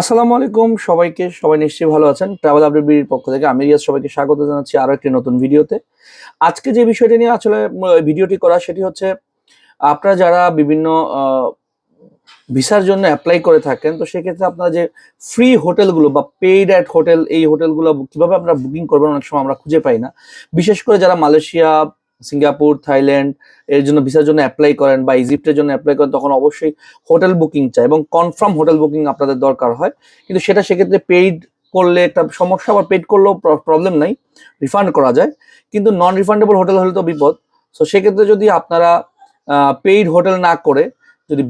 আসসালামু আলাইকুম সবাইকে, সবাই নিশ্চয়ই ভালো আছেন। ট্রাভেল আপডেট পক্ষ থেকে আমি রিয়াজ, সবাইকে স্বাগত জানাচ্ছি আরও একটি নতুন ভিডিওতে। আজকে যে বিষয়টি নিয়ে আসলে ভিডিওটি করা, সেটি হচ্ছে আপনারা যারা বিভিন্ন ভিসার জন্য অ্যাপ্লাই করে থাকেন, তো সেক্ষেত্রে আপনারা যে ফ্রি হোটেলগুলো বা পেইড অ্যাট হোটেল এই হোটেলগুলো কীভাবে আপনারা বুকিং করবেন, অনেক সময় আমরা খুঁজে পাই না। বিশেষ করে যারা মালয়েশিয়া সিঙ্গাপুর, থাইল্যান্ড, এর জন্য ভিসার জন্য অ্যাপ্লাই করেন বা ইজিপ্টের জন্য অ্যাপ্লাই করেন, তখন অবশ্যই হোটেল বুকিং চাই এবং কনফার্ম হোটেল বুকিং আপনাদের দরকার হয়। কিন্তু সেটা সেক্ষেত্রে পেইড করলে একটা সমস্যা বা পেইড করলেও প্রবলেম নাই রিফান্ড করা যায়। কিন্তু নন রিফান্ডেবল হোটেল হলে তো বিপদ। সো সেক্ষেত্রে যদি আপনারা পেইড হোটেল না করে যদি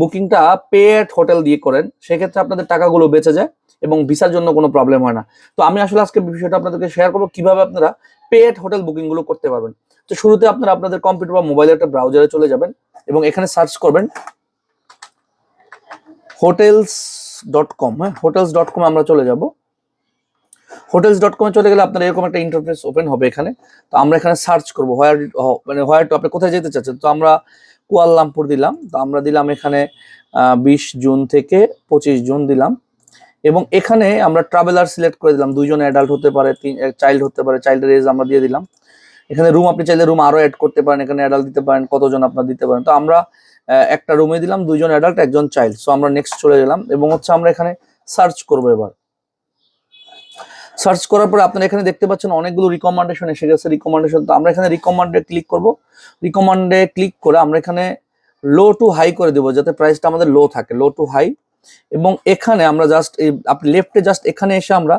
বুকিংটা পে অ্যাট হোটেল দিয়ে করেন, সেক্ষেত্রে আপনাদের টাকাগুলো বেঁচে যায় এবং ভিসার জন্য কোনো প্রবলেম হয় না। তো আমি আসলে আজকে বিষয়টা আপনাদেরকে শেয়ার করব কীভাবে আপনারা পে অ্যাট হোটেল বুকিংগুলো করতে পারবেন। তো শুরুতে আপনারা আপনাদের কম্পিউটার বা মোবাইলের একটা ব্রাউজারে চলে যাবেন এবং এখানে সার্চ করবেন হোটেলস ডট কম হ্যাঁ? হোটেলস ডট কম আমরা চলে যাব। হোটেলস ডট কমে চলে গেলে আপনার এরকম একটা ইন্টারফেস ওপেন হবে এখানে। তো আমরা এখানে সার্চ করব হোয়ার মানে হোয়ার টু আপনি কোথায় যেতে চাচ্ছেন? তো আমরা কুয়ালামপুর দিলাম। তো আমরা দিলাম এখানে বিশ জুন থেকে পঁচিশ জুন দিলাম। এবং এখানে আমরা ট্রাভেলার সিলেক্ট করে দিলাম। দুইজন অ্যাডাল্ট হতে পারে, তিন চাইল্ড হতে পারে চাইল্ডের এজ আমরা দিয়ে দিলাম। এখানে রুম আপনি চাইলে রুম আরও অ্যাড করতে পারেন, এখানে অ্যাডাল্ট দিতে পারেন, কতজন আপনার দিতে পারেন। তো আমরা একটা রুমে দিলাম, দুইজন অ্যাডাল্ট একজন চাইল্ড সো আমরা নেক্সট চলে গেলাম এবং হচ্ছে আমরা এখানে সার্চ করব এবার। সার্চ করার পরে আপনারা এখানে দেখতে পাচ্ছেন অনেকগুলো রিকমেন্ডেশন এসে গেছে রিকমেন্ডেশন তো আমরা এখানে রিকমেন্ডে ক্লিক করব। রিকমেন্ডে ক্লিক করে আমরা এখানে লো টু হাই করে দেবো, যাতে প্রাইসটা আমাদের লো থাকে লো টু হাই এবং এখানে আমরা জাস্ট এই, আপনি লেফটে জাস্ট এখানে এসে আমরা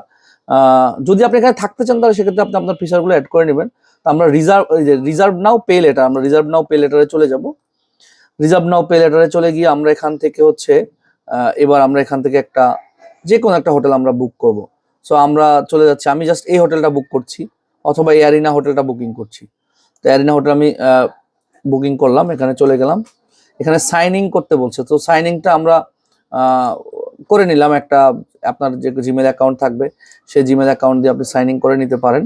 যদি আপনি এখানে থাকতে চান তাহলে সেক্ষেত্রে আপনি আপনার ফিচারগুলো অ্যাড করে নেবেন। আমরা reserve reserve now pay later আমরা রিজার্ভ নাও পে লেটারে চলে যাব। রিজার্ভ নাও পে লেটারে চলে গিয়ে আমরা এখান থেকে হচ্ছে এবার আমরা এখান থেকে একটা যে কোনো একটা হোটেল আমরা বুক করব। সো আমরা চলে যাচ্ছি, আমি জাস্ট এই হোটেলটা বুক করছি, অথবা এয়ারিনা হোটেলটা বুকিং করছি। তো এয়ারিনা হোটেল আমি বুকিং করলাম, এখানে চলে গেলাম। এখানে সাইনিং করতে বলছে, তো সাইনিংটা আমরা করে নিলাম একটা, আপনার যে জিমেল অ্যাকাউন্ট থাকবে, সেই জিমেল অ্যাকাউন্ট দিয়ে আপনি সাইন ইন করে নিতে পারেন।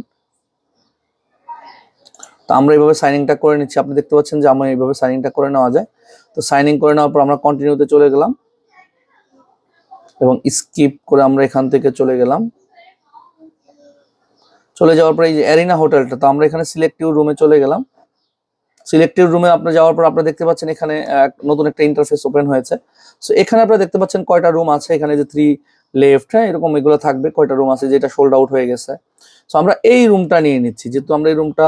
তো আমরা এইভাবে সাইনিংটা করে নিচ্ছি। আপনি দেখতে পাচ্ছেন যে আমার এইভাবে সাইনিংটা করে নেওয়া যায়। তো সাইনিং করে নেওয়ার পর আমরা কন্টিনিউতে চলে গেলাম। এবং স্কিপ করে আমরা এখান থেকে চলে গেলাম। চলে যাওয়ার পরে এই যে অ্যারিনা হোটেলটা তো আমরা এখানে সিলেক্টিভ রুমে চলে গেলাম। সিলেক্টিভ রুমে আপনার যাওয়ার পর আপনারা দেখতে পাচ্ছেন এখানে নতুন একটা ইন্টারফেস ওপেন হয়েছে। সো এখানে আপনারা দেখতে পাচ্ছেন কয়টা রুম আছে। এখানে যে থ্রি লেফট হ্যাঁ এরকম এগুলো থাকবে, কয়টা রুম আছে যেটা সোল্ড আউট হয়ে গেছে। সো আমরা এই রুমটা নিয়ে নিচ্ছি। যেহেতু আমরা এই রুমটা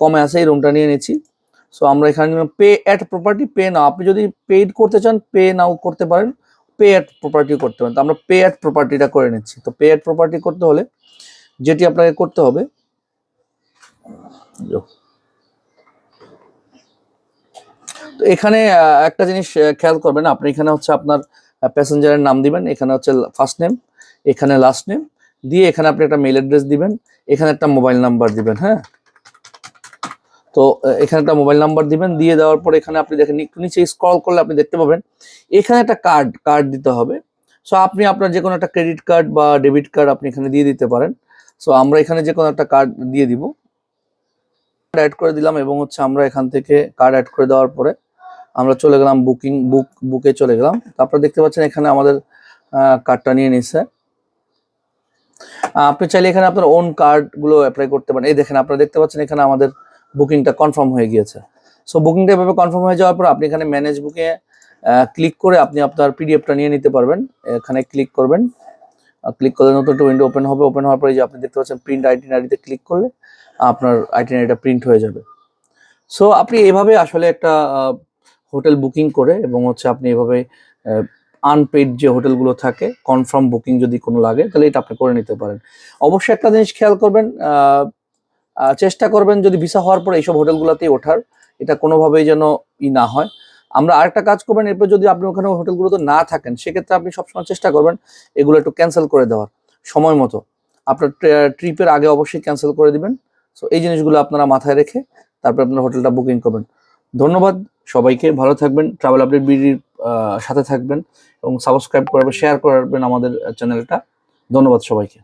কমে আছে, এই রুমটা নিয়ে নিচ্ছি। সো আমরা এখানে pay at property pay now আপনি যদি পেইড করতে চান পে নাও করতে পারেন। পে অ্যাট প্রপার্টি করতে পারেন। তো আমরা পে অ্যাট প্রপার্টিটা করে নিচ্ছি। তো পে অ্যাট প্রপার্টি করতে হলে যেটি আপনাকে করতে হবে। তো এখানে একটা জিনিস খেয়াল করবেন, আপনি এখানে হচ্ছে আপনার প্যাসেঞ্জারের নাম দিবেন। এখানে হচ্ছে ফার্স্ট নেম এখানে লাস্ট নেম দিয়ে এখানে আপনি একটা মেল অ্যাড্রেস দিবেন। এখানে একটা মোবাইল নাম্বার দিবেন হ্যাঁ? তো এখানে একটা মোবাইল নাম্বার দিবেন, দিয়ে দেওয়ার পর এখানে আপনি দেখেন, একটু নিচে স্ক্রল করলে আপনি দেখতে পাবেন। এখানে একটা কার্ড কার্ড দিতে হবে। সো আপনি আপনার যে কোনো একটা ক্রেডিট কার্ড বা ডেবিট কার্ড আপনি এখানে দিয়ে দিতে পারেন। সো আমরা এখানে যে কোনো একটা কার্ড দিয়ে দিব। অ্যাড করে দিলাম এবং হচ্ছে আমরা এখান থেকে কার্ড অ্যাড করে দেওয়ার পরে আমরা চলে গেলাম বুকিং বুক বুকে চলে গেলাম। তারপরে দেখতে পাচ্ছেন এখানে আমাদের কার্ডটা নিয়ে নিচ্ছে আপনি চাইলে এখানে আপনার ওন কার্ডগুলো অ্যাপ্লাই করতে পারেন। এই দেখেন, আপনারা দেখতে পাচ্ছেন এখানে আমাদের বুকিংটা কনফার্ম হয়ে গিয়েছে। সো বুকিংটা এভাবে কনফার্ম হয়ে যাওয়ার পর আপনি এখানে ম্যানেজ বুকে ক্লিক করে আপনি আপনার পিডিএফটা নিয়ে নিতে পারবেন। এখানে ক্লিক করবেন। ক্লিক করলে নতুন একটা উইন্ডো ওপেন হবে। ওপেন হওয়ার পরে যে আপনি দেখতে পাচ্ছেন প্রিন্ট আইটিনারিতে ক্লিক করলে আপনার আইটিনারিটা প্রিন্ট হয়ে যাবে। সো আপনি এভাবে আসলে একটা হোটেল বুকিং করে এবং হচ্ছে আপনি এভাবে আনপেড যে হোটেলগুলো থাকে কনফার্ম বুকিং যদি কোনো লাগে, তাহলে এটা আপনি করে নিতে পারেন। অবশ্যই একটা জিনিস খেয়াল করবেন চেষ্টা করবেন যদি ভিসা হওয়ার পর এইসব হোটেলগুলোতেই ওঠার। এটা কোনোভাবেই যেন ই না হয়। আমরা আরেকটা কাজ করবেন, এরপর যদি আপনি ওখানে হোটেলগুলোতে না থাকেন, সেক্ষেত্রে আপনি সবসময় চেষ্টা করবেন এগুলো একটু ক্যান্সেল করে দেওয়ার, সময় মতো। আপনার ট্রিপের আগে অবশ্যই ক্যান্সেল করে দিবেন। সো এই জিনিসগুলো আপনারা মাথায় রেখে তারপর আপনার হোটেলটা বুকিং করবেন। ধন্যবাদ সবাইকে, ভালো থাকবেন ট্রাভেল আপডেট বিডির সাথে থাকবেন এবং সাবস্ক্রাইব করবেন শেয়ার করবেন আমাদের চ্যানেলটা ধন্যবাদ সবাইকে।